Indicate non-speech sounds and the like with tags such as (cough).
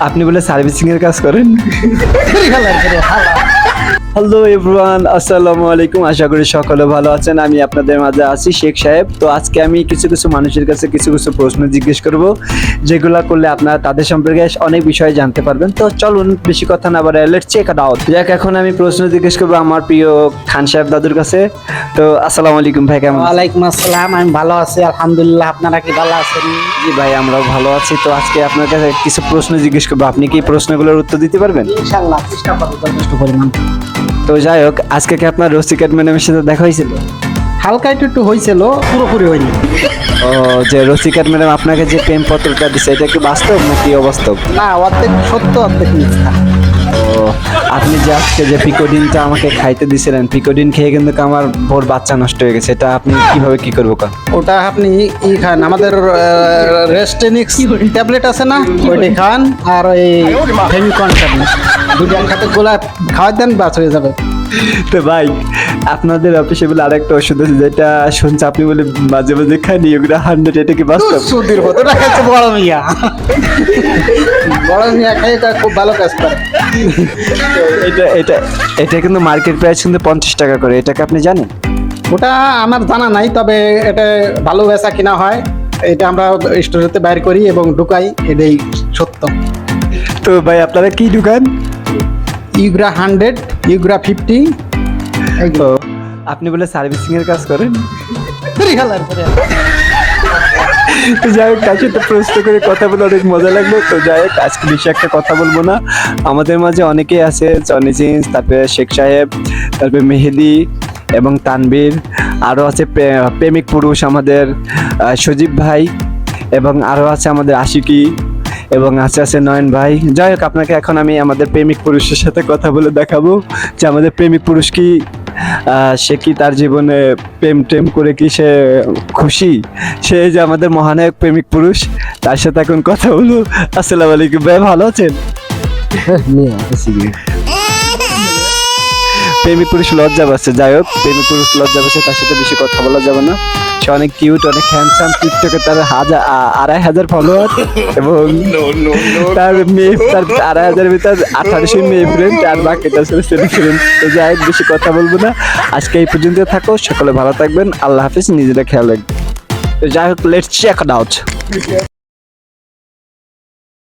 আপনি বলে সার্ভিসিং এর কাজ করেন? (laughs) হ্যালো এভরিওয়ান আসসালামু আলাইকুম আশা করি সকলে ভালো আছেন। আমি আপনাদের মাঝে আছি শেখ সাহেব। তো আজকে আমি কিছু কিছু মানুষের কাছে কিছু কিছু প্রশ্ন জিজ্ঞেস করব যেগুলা করলে আপনারা তাদের সম্পর্কে অনেক বিষয় জানতে পারবেন। তো চলুন বেশি কথা না বলে লেটস চেক ইট আউট যাক এখন আমি প্রশ্ন জিজ্ঞেস করব আমার প্রিয় খান সাহেব দাদুর কাছে। তো আসসালামু আলাইকুম ভাই কেমন? ওয়ালাইকুম আসসালাম আমি ভালো আছি আলহামদুলিল্লাহ। আপনারা কি ভালো আছেন? জি ভাই আমরাও ভালো আছি। তো আজকে আপনার কাছে কিছু প্রশ্ন জিজ্ঞেস করব। আপনি কি প্রশ্নগুলোর উত্তর দিতে পারবেন? ইনশাআল্লাহ চেষ্টা করব যথেষ্ট পরিমাণ। তো যাই হোক আজকে কি আপনার রসিকাট ম্যাডামের সাথে দেখা হয়েছিল? হালকা একটু একটু হয়েছিল পুরোপুরি হয়নি। ও যে রসিকাট ম্যাডাম আপনাকে যে প্রেম পত্রটা দিছে এটা কি বাস্তব নাকি অবাস্তব? না অর্ধেক সত্য অর্ধেক মিথ্যা। ও আপনি যে আজকে যে পিকোডিনটা আমাকে খাইতে দিছিলেন পিকোডিন খেয়ে কিন্তু আমার ভোর বাচ্চা নষ্ট হয়ে গেছে এটা আপনি কীভাবে কি করব কারণ ওটা আপনি ই খান আমাদের রেস্টেনিক্স ট্যাবলেট আছে না ওইটা খান আর ওই ফেমিকন ট্যাবলেট দুটো একসাথে গোলা খাওয়াই দেন বাস হয়ে যাবে। তো ভাই আপনাদের অফিসে বলে আরেকটা ওষুধ আছে যেটা শুনছি আপনি বলে মাঝে মাঝে খানি ওগুলো হান্ড্রেড এটা কি বাস্তব সুদির মতো। খাচ্ছে বড় মিয়া। বড় মিয়া খাই এটা খুব ভালো কাজ করে। এটা এটা এটা কিন্তু মার্কেট প্রাইস কিন্তু পঞ্চাশ টাকা করে এটাকে আপনি জানেন? ওটা আমার জানা নাই তবে এটা ভালো বেচা কিনা হয়। এটা আমরা স্টোরেতে বাইর করি এবং ঢুকাই এটাই সত্য। তো ভাই আপনারা কি দোকান ইউগ্রা হান্ড্রেড ইউগ্রা ফিফটি। তো আপনি বলে সার্ভিসিং এর কাজ করেন? তো যাই হোক তার সাথে প্রশ্ন করে কথা বলে অনেক মজা লাগল। তো যাই হোক আজকে বেশি একটা কথা বলব না। আমাদের মাঝে অনেকেই আছে জনি জিন্স তারপরে শেখ সাহেব তারপরে মেহেদি এবং তানবীর আরও আছে প্রেমিক পুরুষ আমাদের সজীব ভাই এবং আরও আছে আমাদের আশিকি। এবং আছে আছে নয়ন ভাই। যাই হোক, আপনাকে এখন আমি আমাদের প্রেমিক পুরুষের সাথে কথা বলে দেখাবো যে আমাদের প্রেমিক পুরুষ কি সে কি তার জীবনে প্রেম টেম করে কি সে খুশি? সে যে আমাদের মহানায়ক প্রেমিক পুরুষ, তার সাথে এখন কথা বলব। আসসালামু আলাইকুম ভাই, ভালো আছেন? (laughs) প্রেমিক পুরুষ লজ্জা পাচ্ছে। যাই হোক প্রেমিক পুরুষ লজ্জা পাচ্ছে তার সাথে বেশি কথা বলা যাবে না। সে অনেক কিউট অনেক হ্যান্ডসাম টিকটকে তার হাজার আড়াই হাজার ফলোয়ার এবং তার মেয়ে তার আড়াই হাজারের ভিতর আঠারোশো মেয়ে ফ্রেন্ড আর বাকি তার সাথে ছেলে ফ্রেন্ড তো যাই হোক বেশি কথা বলব না। আজকে এই পর্যন্ত থাকো সকলে ভালো থাকবেন আল্লাহ হাফিজ নিজেরা খেয়াল রাখবেন। তো যাই হোক লেটস চেক আউট